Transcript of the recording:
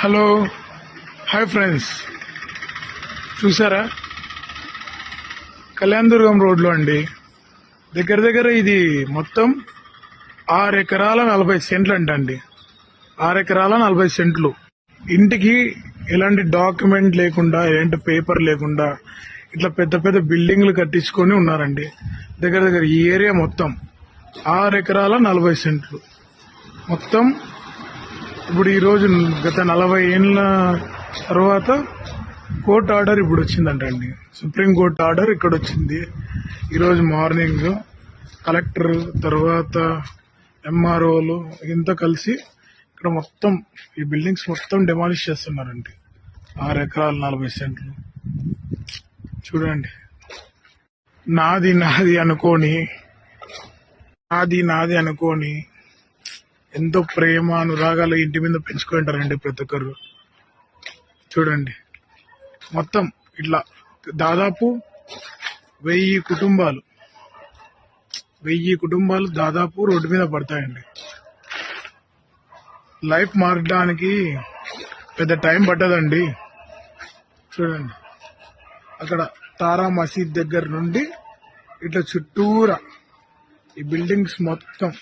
Hello. Hi friends. చూసారా? కళ్యాణదుర్గం రోడ్లో అండి. దగ్గర దగ్గర ఇది మొత్తం ఆరు ఎకరాల నలభై సెంట్లు అంటండి. ఆరు ఎకరాల నలభై సెంట్లు. ఇంటికి ఎలాంటి డాక్యుమెంట్ లేకుండా ఎలాంటి పేపర్ లేకుండా ఇట్లా పెద్ద పెద్ద బిల్డింగ్లు కట్టించుకొని ఉన్నారండి. దగ్గర దగ్గర ఈ ఏరియా మొత్తం ఆరు ఎకరాల నలభై సెంట్లు. మొత్తం ఇప్పుడు ఈ రోజు గత నలభై ఏళ్ళ తర్వాత కోర్టు ఆర్డర్ ఇప్పుడు వచ్చిందంటండి సుప్రీం కోర్టు ఆర్డర్ ఇక్కడ వచ్చింది. ఈరోజు మార్నింగ్ కలెక్టర్ తర్వాత ఎంఆర్ఓలు ఇంత కలిసి ఇక్కడ మొత్తం ఈ బిల్డింగ్స్ మొత్తం డెమాలిష్ చేస్తున్నారండి. ఆరు ఎకరాలు నలభై సెంట్లు. చూడండి. నాది నాది అనుకోని నాది నాది అనుకోని ఎంతో ప్రేమ అనురాగాలు ఇంటి మీద పెంచుకుంటారండి ప్రతి ఒక్కరు. చూడండి. మొత్తం ఇట్లా దాదాపు వెయ్యి కుటుంబాలు వెయ్యి కుటుంబాలు దాదాపు రోడ్డు మీద పడతాయండి. లైఫ్ మారడానికి పెద్ద టైం పట్టదండి. చూడండి. అక్కడ తారా మసీద్ దగ్గర నుండి ఇట్లా చుట్టూరా ఈ బిల్డింగ్స్ మొత్తం